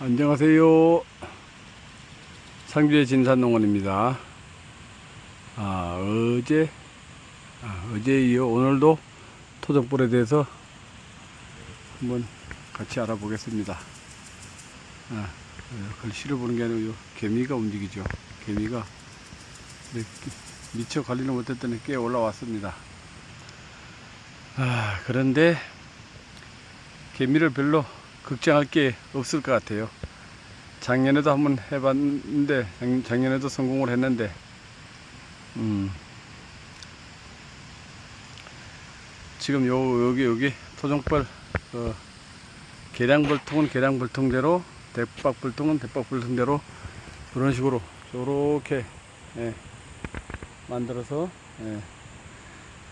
안녕하세요. 상주의 진산농원입니다. 아, 어제, 아, 어제 이어 오늘도 토종벌에 대해서 한번 같이 알아보겠습니다. 아, 그걸 실어보는 게 아니고 요 개미가 움직이죠. 개미가 미처 관리를 못했더니 꽤 올라왔습니다. 아, 그런데 개미를 별로 걱정할 게 없을 것 같아요. 작년에도 한번 해봤는데 작- 작년에도 성공을 했는데 음, 지금 요 여기 여기 토종벌 어, 계량벌통은 계량벌통대로 대박불통은 대박불통대로 그런 식으로 요렇게 예, 만들어서 예,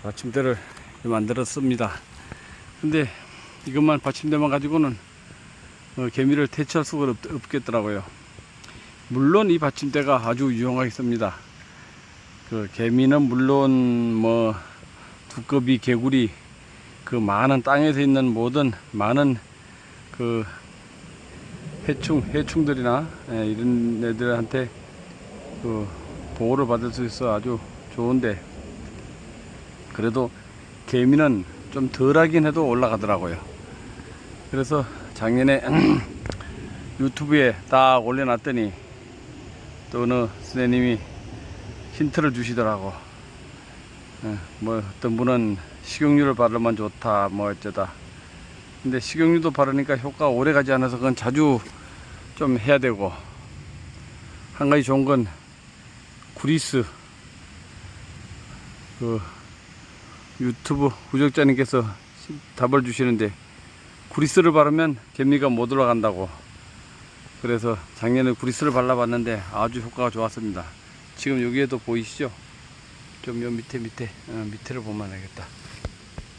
받침대를 만들었습니다. 근데 이것만 받침대만 가지고는 어, 개미를 퇴치할 수가 없, 없겠더라고요. 물론 이 받침대가 아주 유용하겠습니다. 그 개미는 물론 뭐 두꺼비, 개구리 그 많은 땅에서 있는 모든 많은 그 해충, 해충들이나 예, 이런 애들한테 그 보호를 받을 수 있어 아주 좋은데 그래도 개미는 좀 덜하긴 해도 올라가더라고요. 그래서 작년에 유튜브에 딱 올려놨더니 또 어느 선생님이 힌트를 주시더라고. 예, 뭐 어떤 분은 식용유를 바르면 좋다 뭐 어쩌다. 근데 식용유도 바르니까 효과가 오래 가지 않아서 그건 자주 좀 해야 되고 한 가지 좋은 건 구리스 그 유튜브 구독자님께서 답을 주시는데 구리스를 바르면 개미가 못 올라간다고. 그래서 작년에 구리스를 발라봤는데 아주 효과가 좋았습니다. 지금 여기에도 보이시죠? 좀 요 밑에 밑에 어, 밑에를 보면 알겠다.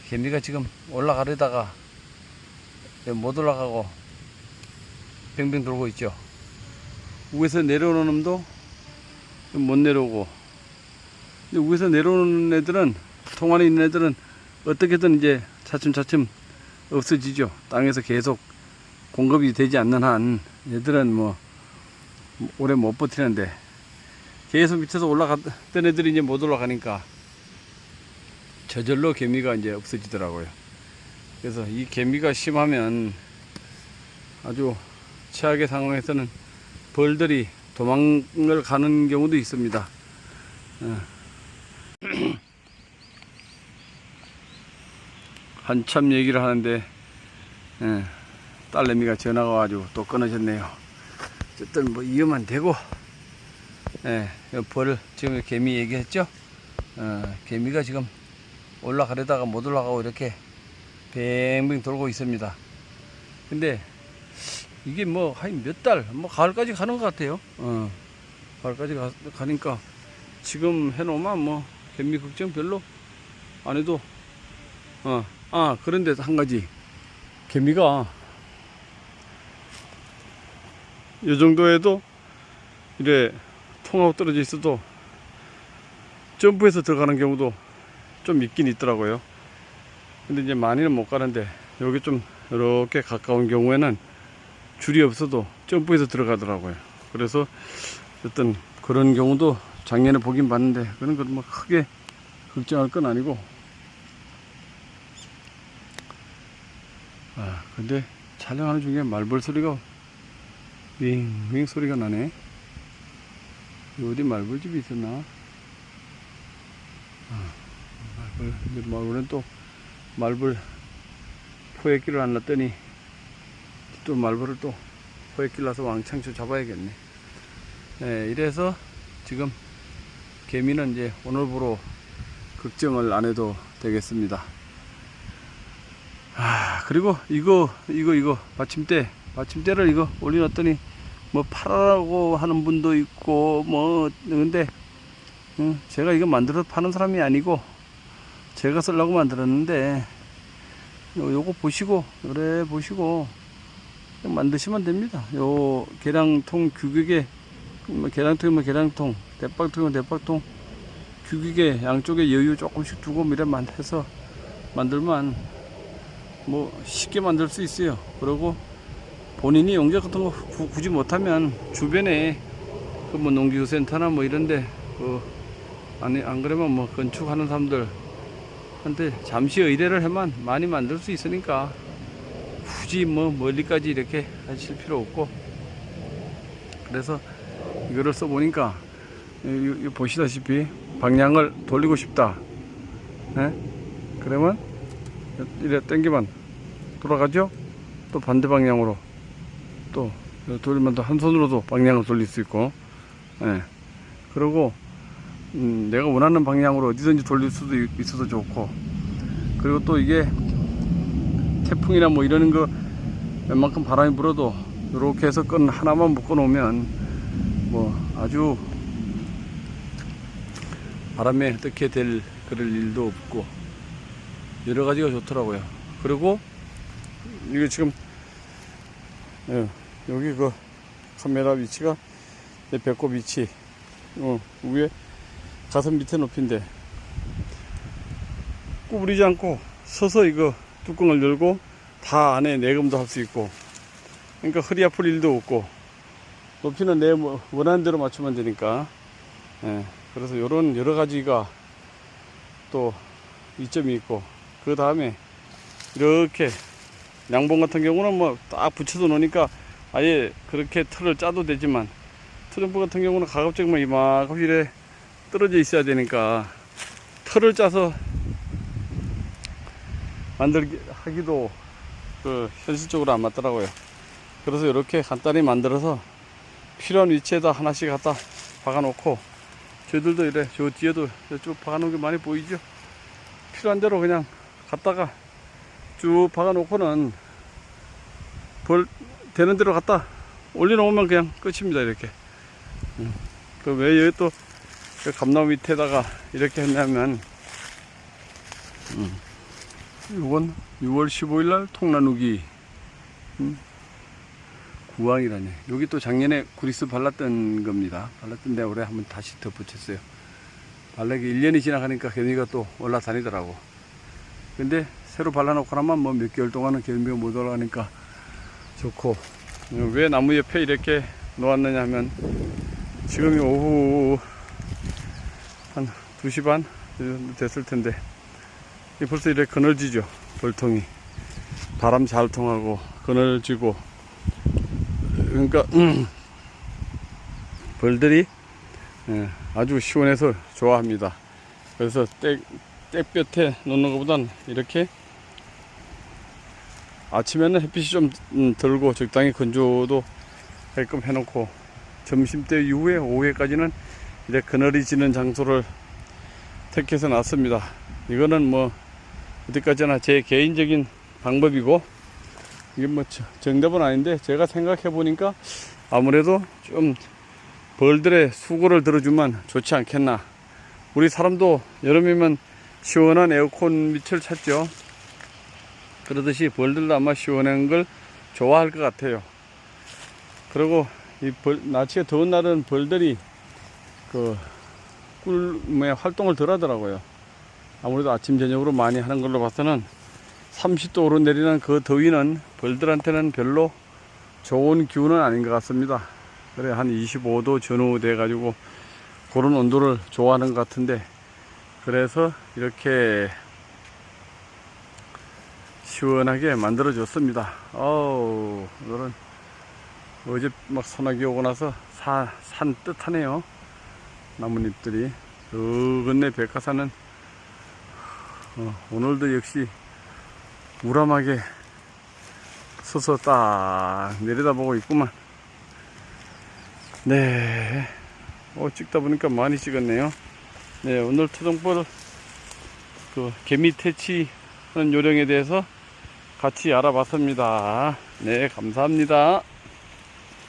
개미가 지금 올라가려다가 못 올라가고 뱅뱅 돌고 있죠? 위에서 내려오는 놈도 못 내려오고. 근데 위에서 내려오는 애들은 통 안에 있는 애들은 어떻게든 이제 차츰차츰 없어지죠. 땅에서 계속 공급이 되지 않는 한 얘들은 뭐 오래 못 버티는데 계속 밑에서 올라갔던 애들이 이제 못 올라가니까 저절로 개미가 이제 없어지더라고요. 그래서 이 개미가 심하면 아주 최악의 상황에서는 벌들이 도망을 가는 경우도 있습니다. 어. 한참 얘기를 하는데 예, 딸내미가 전화가 와가지고 또 끊어졌네요. 어쨌든 뭐 이어만 되고 예, 벌 지금 개미 얘기했죠? 어, 개미가 지금 올라가려다가 못 올라가고 이렇게 뱅뱅 돌고 있습니다. 근데 이게 뭐 한 몇 달, 뭐 가을까지 가는 것 같아요. 어, 가을까지 가, 가니까 지금 해놓으면 뭐 개미 걱정 별로 안 해도 어, 아, 그런데 한 가지. 개미가 이 정도에도 이래 통하고 떨어져 있어도 점프해서 들어가는 경우도 좀 있긴 있더라고요. 근데 이제 많이는 못 가는데 여기 좀 이렇게 가까운 경우에는 줄이 없어도 점프해서 들어가더라고요. 그래서 어떤 그런 경우도 작년에 보긴 봤는데 그런 건 뭐 크게 걱정할 건 아니고 아, 근데 촬영하는 중에 말벌 소리가 윙윙 소리가 나네. 어디 말벌집이 있었나? 아, 말벌, 이제 말벌은 또 말벌 포획기를 안 놨더니 또 말벌을 또 포획기를 놔서 왕창 잡아야겠네. 네, 이래서 지금 개미는 이제 오늘부로 걱정을 안 해도 되겠습니다. 아, 그리고 이거, 이거, 이거, 받침대, 받침대를 이거 올려놨더니, 뭐, 팔아라고 하는 분도 있고, 뭐, 근데, 응, 제가 이거 만들어 파는 사람이 아니고, 제가 쓰려고 만들었는데, 요, 요거 보시고, 요래 보시고, 만드시면 됩니다. 요, 계량통 규격에, 뭐 계량통이면 계량통, 대박통이면 대박통, 규격에 양쪽에 여유 조금씩 두고, 이래 만 해서 만들면 뭐 쉽게 만들 수 있어요. 그리고 본인이 용접 같은 거 구- 굳이 못하면 주변에 그 뭐 농기구센터나 뭐 이런데 그 아니 안 그러면 뭐 건축하는 사람들 한테 잠시 의뢰를 하면 많이 만들 수 있으니까 굳이 뭐 멀리까지 이렇게 하실 필요 없고 그래서 이거를 써보니까 보시다시피 방향을 돌리고 싶다. 예? 그러면 이래 당기면 돌아가죠? 또 반대 방향으로 또 돌리면 또 한 손으로도 방향을 돌릴 수 있고 예. 그리고 음, 내가 원하는 방향으로 어디든지 돌릴 수도 있- 있어서 좋고 그리고 또 이게 태풍이나 뭐 이러는 거 웬만큼 바람이 불어도 이렇게 해서 끈 하나만 묶어 놓으면 뭐 아주 바람에 어떻게 될 그럴 일도 없고 여러 가지가 좋더라고요. 그리고 이거 지금 예, 여기 그 카메라 위치가 내 배꼽 위치 어, 위에 가슴 밑에 높이인데 구부리지 않고 서서 이거 뚜껑을 열고 다 안에 내금도 할 수 있고 그러니까 허리 아플 일도 없고 높이는 내 뭐- 원하는 대로 맞추면 되니까 예, 그래서 이런 여러 가지가 또 이점이 있고 그 다음에 이렇게 양봉 같은 경우는 뭐 딱 붙여서 놓으니까 아예 그렇게 틀을 짜도 되지만 트럼프 같은 경우는 가급적이면 이만큼 이래 떨어져 있어야 되니까 틀을 짜서 만들기 하기도 그 현실적으로 안 맞더라고요. 그래서 이렇게 간단히 만들어서 필요한 위치에다 하나씩 갖다 박아 놓고 저희들도 이래 저 뒤에도 쭉 박아 놓은 게 많이 보이죠? 필요한 대로 그냥 갖다가 쭉 박아놓고는 벌 되는 대로 갖다 올려놓으면 그냥 끝입니다 이렇게. 그왜 여기 또그 감나무 밑에다가 이렇게 했냐면 음, 이건 6월 15일 날 통나누기 음, 구황이라네. 여기 또 작년에 구리스 발랐던 겁니다. 발랐던 데 올해 한번 다시 덧붙였어요. 발라기 1년이 지나가니까 개미가 또 올라다니더라고 근데 새로 발라놓고 나면 뭐 몇 개월 동안은 개미가 못 올라가니까 좋고. 어, 왜 나무 옆에 이렇게 놓았느냐 하면 지금이 오후 한 2시 반 됐을 텐데 이 벌써 이렇게 그늘지죠 벌통이. 바람 잘 통하고 그늘지고. 그러니까 음, 벌들이 예, 아주 시원해서 좋아합니다. 그래서 땡, 땡볕에 놓는 것보단 이렇게 아침에는 햇빛이 좀 음, 들고 적당히 건조도 할끔 해놓고 점심때 이후에 오후에까지는 이제 그늘이 지는 장소를 택해서 놨습니다. 이거는 뭐 어디까지나 제 개인적인 방법이고 이게 뭐 저- 정답은 아닌데 제가 생각해 보니까 아무래도 좀 벌들의 수고를 들어주면 좋지 않겠나. 우리 사람도 여름이면 시원한 에어컨 밑을 찾죠. 그러듯이 벌들도 아마 시원한 걸 좋아할 것 같아요. 그리고 이 벌, 날씨가 더운 날은 벌들이 그 꿀에 활동을 덜 하더라고요. 아무래도 아침 저녁으로 많이 하는 걸로 봐서는 30도 오르내리는 그 더위는 벌들한테는 별로 좋은 기운은 아닌 것 같습니다. 그래 한 25도 전후 돼 가지고 그런 온도를 좋아하는 것 같은데 그래서 이렇게 시원하게 만들어 줬습니다. 어우 오늘은 어제 막 소나기 오고 나서 사, 산 뜻하네요. 나뭇잎들이. 저 건네 백화산은 어, 오늘도 역시 우람하게 서서 딱 내려다보고 있구만. 네. 어, 찍다 보니까 많이 찍었네요. 네, 오늘 토종벌 그 개미 퇴치하는 요령에 대해서 같이 알아봤습니다. 네, 감사합니다.